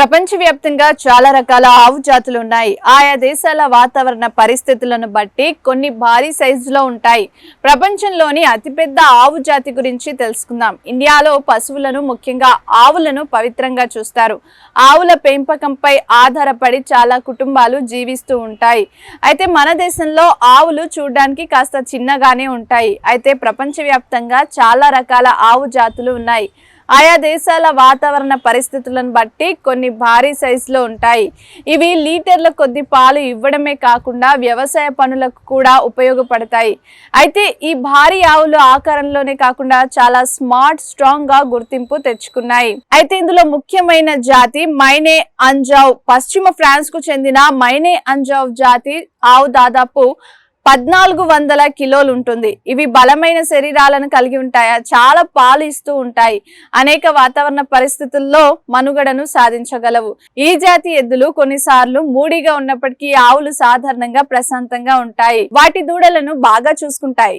ప్రపంచవ్యాప్తంగా చాలా రకాల ఆవు జాతులు ఉన్నాయి. ఆయా దేశాల వాతావరణ పరిస్థితులను బట్టి కొన్ని భారీ సైజులో ఉంటాయి. ప్రపంచంలోని అతిపెద్ద ఆవు జాతి గురించి తెలుసుకుందాం. ఇండియాలో పశువులను ముఖ్యంగా ఆవులను పవిత్రంగా చూస్తారు. ఆవుల పెంపకంపై ఆధారపడి చాలా కుటుంబాలు జీవిస్తూ ఉంటాయి. అయితే మన దేశంలో ఆవులు చూడడానికి కాస్త చిన్నగానే ఉంటాయి. అయితే ప్రపంచవ్యాప్తంగా చాలా రకాల ఆవు జాతులు ఉన్నాయి. ఆయా దేశాల వాతావరణ పరిస్థితులను బట్టి కొన్ని భారీ సైజులో ఉంటాయి. ఇవి లీటర్ల కొద్ది పాలు ఇవ్వడమే కాకుండా వ్యవసాయ పనులకు కూడా ఉపయోగపడతాయి. అయితే ఈ భారీ ఆవులు ఆకారంలోనే కాకుండా చాలా స్మార్ట్ స్ట్రాంగ్గా గుర్తింపు తెచ్చుకున్నాయి. అయితే ఇందులో ముఖ్యమైన జాతి మైనే అంజావ్. పశ్చిమ ఫ్రాన్స్కు చెందిన మైనే అంజావ్ జాతి ఆవు దాదాపు పద్నాలుగు వందల కిలోలు ఉంటుంది ఇవి బలమైన శరీరాలను కలిగి ఉంటాయి? చాలా పాలు ఇస్తూ ఉంటాయి. అనేక వాతావరణ పరిస్థితుల్లో మనుగడను సాధించగలవు. ఈ జాతి ఎద్దులు కొన్నిసార్లు మూడిగా ఉన్నప్పటికీ ఆవులు సాధారణంగా ప్రశాంతంగా ఉంటాయి. వాటి దూడలను బాగా చూసుకుంటాయి.